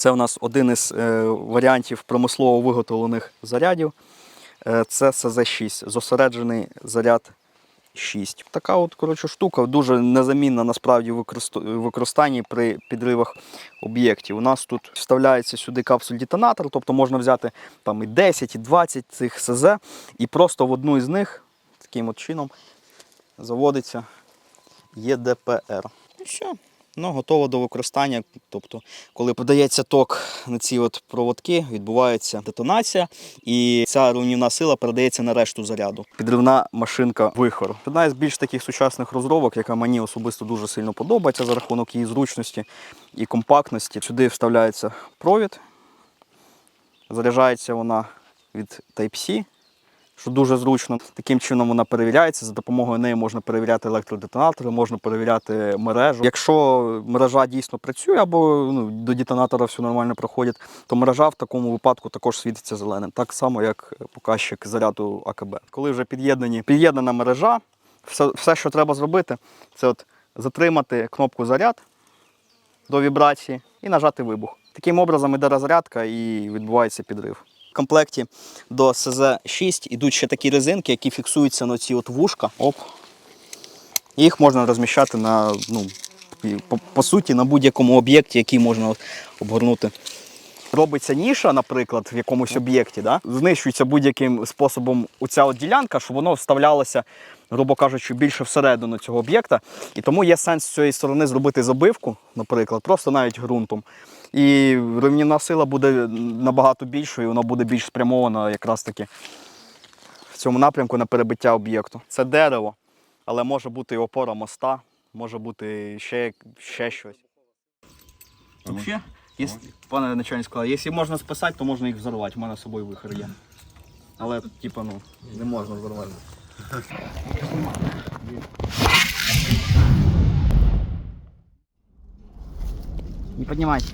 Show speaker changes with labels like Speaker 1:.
Speaker 1: Це у нас один із е, варіантів промислово виготовлених зарядів. Е, це СЗ-6, зосереджений заряд 6. Така от коротше, штука дуже незамінна насправді в використанні при підривах об'єктів. У нас тут вставляється сюди капсуль-детонатор, тобто можна взяти там і 10, і 20 цих СЗ, і просто в одну із них таким от чином заводиться ЄДПР. І все. Ну, готово до використання. Тобто, коли подається ток на ці от проводки, відбувається детонація, і ця руйнівна сила передається на решту заряду. Підривна машинка вихор. Одна із більш таких сучасних розробок, яка мені особисто дуже сильно подобається за рахунок її зручності і компактності. Сюди вставляється провід, заряджається вона від Type-C що дуже зручно. Таким чином вона перевіряється. За допомогою неї можна перевіряти електродетонатори, можна перевіряти мережу. Якщо мережа дійсно працює або ну, до детонатора все нормально проходить, то мережа в такому випадку також світиться зеленим, так само як показчик заряду АКБ. Коли вже під'єднані, під'єднана мережа, все, все, що треба зробити, це от затримати кнопку заряд до вібрації і нажати вибух. Таким образом іде розрядка і відбувається підрив. В комплекті до СЗ-6 йдуть ще такі резинки, які фіксуються на ці от вушка. Оп. Їх можна розміщати на, ну, по, по суті, на будь-якому об'єкті, який можна от обгорнути. Робиться ніша, наприклад, в якомусь об'єкті, да? знищується будь-яким способом оця от ділянка, щоб воно вставлялося, грубо кажучи, більше всередину цього об'єкта. І тому є сенс з цієї сторони зробити забивку, наприклад, просто навіть ґрунтом. І рівнівна сила буде набагато більшою, і вона буде більш спрямована якраз таки в цьому напрямку на перебиття об'єкту. Це дерево, але може бути і опора моста, може бути ще, ще щось. Взагалі, якщо, пане начальник сказав, якщо можна списати, то можна їх взорвати. У мене з собою вихор є. Але, типа, ну, не можна взорвати. Не піднімайся.